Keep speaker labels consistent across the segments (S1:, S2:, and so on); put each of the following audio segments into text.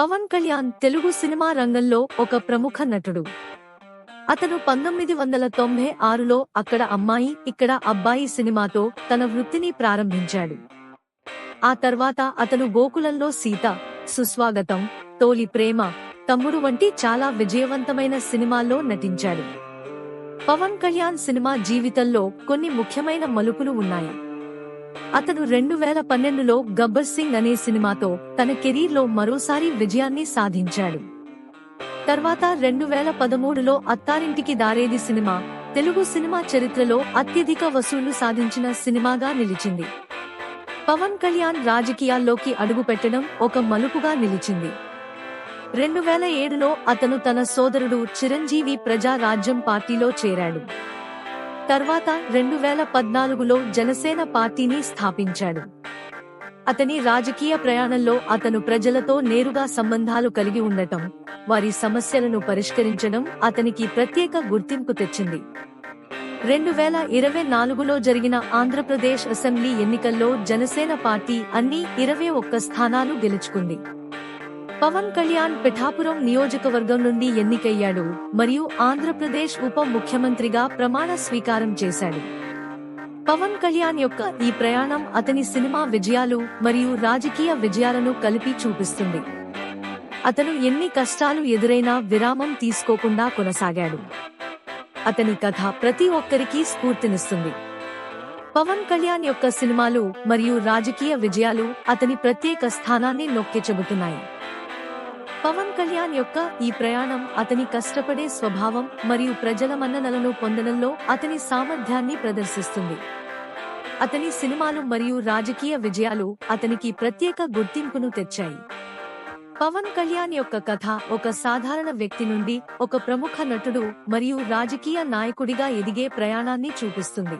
S1: Pawan Kalyan Telugu cinema రంగంలో ఒక ప్రముఖ నటుడు. అతను పంతొమ్మిది వందల తొంభై ఆరులో అక్కడ అమ్మాయి ఇక్కడ అబ్బాయి సినిమాతో తన వృత్తిని ప్రారంభించాడు. ఆ తర్వాత అతను గోకులంలో సీత సుస్వాగతం తోలి ప్రేమ తమ్ముడు వంటి చాలా విజయవంతమైన సినిమాల్లో నటించాడు. పవన్ కళ్యాణ్ సినిమా జీవితంలో కొన్ని ముఖ్యమైన మలుపులు ఉన్నాయి. అతను రెండు వేల పన్నెండులో గబ్బర్ సింగ్ అనే సినిమాతో తన కెరీర్లో మరోసారి విజయాన్ని సాధించాడు. తర్వాత రెండు వేల పదమూడులో అత్తారింటికి దారేది సినిమా తెలుగు సినిమా చరిత్రలో అత్యధిక వసూళ్ళు సాధించిన సినిమాగా నిలిచింది. పవన్ కళ్యాణ్ రాజకీయాల్లోకి అడుగుపెట్టడం ఒక మలుపుగా నిలిచింది. రెండు వేల ఏడులో అతను తన సోదరుడు చిరంజీవి ప్రజారాజ్యం పార్టీలో చేరాడు. తర్వాత రెండు వేల పద్నాలుగులో జనసేన పార్టీని స్థాపించాడు. అతని రాజకీయ ప్రయాణంలో అతను ప్రజలతో నేరుగా సంబంధాలు కలిగి ఉండటం వారి సమస్యలను పరిష్కరించడం అతనికి ప్రత్యేక గుర్తింపు తెచ్చింది. రెండు వేల ఇరవై నాలుగులో జరిగిన ఆంధ్రప్రదేశ్ అసెంబ్లీ ఎన్నికల్లో జనసేన పార్టీ అన్ని ఇరవై ఒక్క స్థానాలు గెలుచుకుంది. పవన్ కళ్యాణ్ పిఠాపురం నియోజకవర్గం నుండి ఎన్నికయ్యాడు మరియు ఆంధ్రప్రదేశ్ ఉప ముఖ్యమంత్రిగా ప్రమాణ స్వీకారం చేశాడు. పవన్ కళ్యాణ్ యొక్క ఈ ప్రయాణం అతని సినిమా విజయాలు మరియు రాజకీయ విజయాలను కలిపి చూపిస్తుంది. అతను ఎన్ని కష్టాలు ఎదురైనా విరామం తీసుకోకుండా కొనసాగాడు. అతని కథ ప్రతి ఒక్కరికి స్ఫూర్తినిస్తుంది. పవన్ కళ్యాణ్ యొక్క సినిమాలు మరియు రాజకీయ విజయాలు అతని ప్రత్యేక స్థానాన్ని నొక్కి చెబుతున్నాయి. పవన్ కళ్యాణ్ యొక్క ఈ ప్రయాణం అతని కష్టపడే స్వభావం మరియు ప్రజల మన్ననలను పొందడంలో అతని సామర్థ్యాన్ని ప్రదర్శిస్తుంది. అతని సినిమాలు మరియు రాజకీయ విజయాలు అతనికి ప్రత్యేక గుర్తింపును తెచ్చాయి. పవన్ కళ్యాణ్ యొక్క కథ ఒక సాధారణ వ్యక్తి నుండి ఒక ప్రముఖ నటుడు మరియు రాజకీయ నాయకుడిగా ఎదిగే ప్రయాణాన్ని చూపిస్తుంది.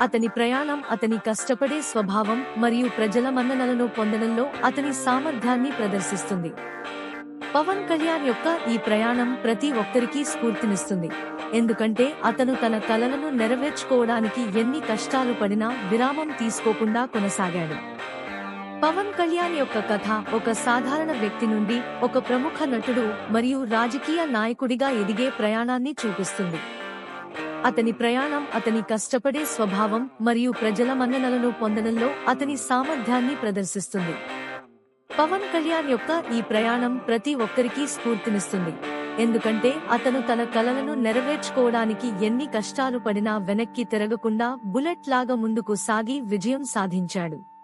S1: అతని ప్రయాణం అతని కష్టపడే స్వభావం మరియు ప్రజల మన్ననలను పొందడంలో అతని సామర్థ్యాన్ని ప్రదర్శిస్తుంది. పవన్ కళ్యాణ్ యొక్క ఈ ప్రయాణం ప్రతి ఒక్కరికి స్ఫూర్తినిస్తుంది. ఎందుకంటే అతను తన కలలను నెరవేర్చుకోవడానికి ఎన్ని కష్టాలు పడినా విరామం తీసుకోకుండా కొనసాగాడు. పవన్ కళ్యాణ్ యొక్క కథ ఒక సాధారణ వ్యక్తి నుండి ఒక ప్రముఖ నటుడు మరియు రాజకీయ నాయకుడిగా ఎదిగే ప్రయాణాన్ని చూపిస్తుంది. అతని ప్రయాణం అతని కష్టపడే స్వభావం మరియు ప్రజల మన్ననలను పొందడంలో అతని సామర్థ్యాన్ని ప్రదర్శిస్తుంది. పవన్ కళ్యాణ్ యొక్క ఈ ప్రయాణం ప్రతి ఒక్కరికి స్ఫూర్తినిస్తుంది. ఎందుకంటే అతను తన కలలను నెరవేర్చుకోవడానికి ఎన్ని కష్టాలు పడినా వెనక్కి తిరగకుండా బుల్లెట్ లాగా ముందుకు సాగి విజయం సాధించాడు.